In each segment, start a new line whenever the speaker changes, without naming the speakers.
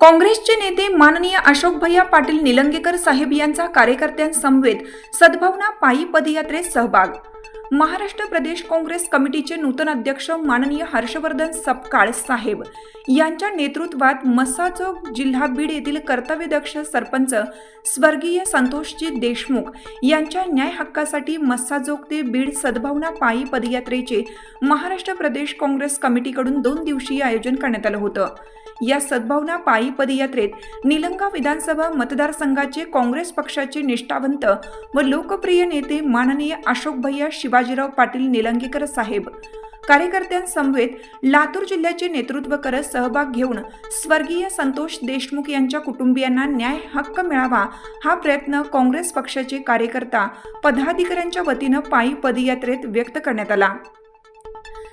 काँग्रेसचे नेते माननीय अशोकभैया पाटील निलंगेकर साहेब यांचा कार्यकर्त्यांसमवेत सद्भावना पायी पदयात्रेत सहभाग. महाराष्ट्र प्रदेश काँग्रेस कमिटीचे नूतन अध्यक्ष माननीय हर्षवर्धन सपकाळ साहेब यांच्या नेतृत्वात मस्साजोग जिल्हा बीड येथील कर्तव्यदक्ष सरपंच स्वर्गीय संतोषजी देशमुख यांच्या न्याय हक्कासाठी मस्साजोग ते बीड सद्भावना पायी पदयात्रेचे महाराष्ट्र प्रदेश काँग्रेस कमिटीकडून दोन दिवसीय आयोजन करण्यात आलं होतं. या सद्भावना पायी पदयात्रेत निलंगा विधानसभा मतदारसंघाचे काँग्रेस पक्षाचे निष्ठावंत व लोकप्रिय नेते माननीय अशोक भैया शिवाजीराव पाटील निलंगेकर साहेब. कार्यकर्त्यांसमवेत लातूर जिल्ह्याचे नेतृत्व करत सहभाग घेऊन स्वर्गीय संतोष देशमुख यांच्या कुटुंबियांना न्याय हक्क मिळावा हा प्रयत्न काँग्रेस पक्षाचे कार्यकर्ता पदाधिकाऱ्यांच्या वतीनं पायी पदयात्रेत व्यक्त करण्यात आला.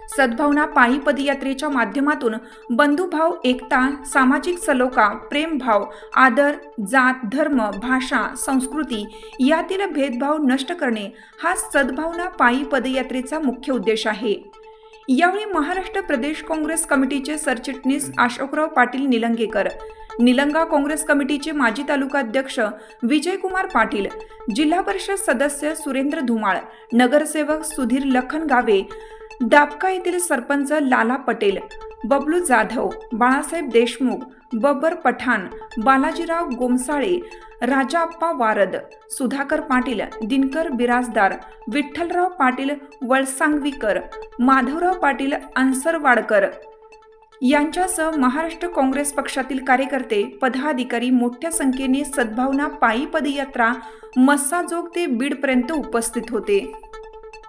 सद्भावना पायी पदयात्रेच्या माध्यमातून बंधुभाव एकता सामाजिक सलोखा प्रेमभाव आदर जात धर्म भाषा संस्कृती यातील भेदभाव नष्ट करणे हा सद्भावना पायी पदयात्रेचा मुख्य उद्देश आहे. यावेळी महाराष्ट्र प्रदेश काँग्रेस कमिटीचे सरचिटणीस अशोकराव पाटील निलंगेकर निलंगा काँग्रेस कमिटीचे माजी तालुका अध्यक्ष विजयकुमार पाटील जिल्हा परिषद सदस्य सुरेंद्र धुमाळ नगरसेवक सुधीर लखन गावे दापका येथील सरपंच लाला पटेल बबलू जाधव बाळासाहेब देशमुख बब्बर पठाण बालाजीराव गोमसाळे राजाप्पा वारद सुधाकर पाटील दिनकर बिराजदार विठ्ठलराव पाटील वळसांगवीकर माधवराव पाटील अन्सरवाडकर. यांच्यासह महाराष्ट्र काँग्रेस पक्षातील कार्यकर्ते पदाधिकारी मोठ्या संख्येने सद्भावना पायी पदयात्रा मस्साजोग ते बीडपर्यंत उपस्थित होते.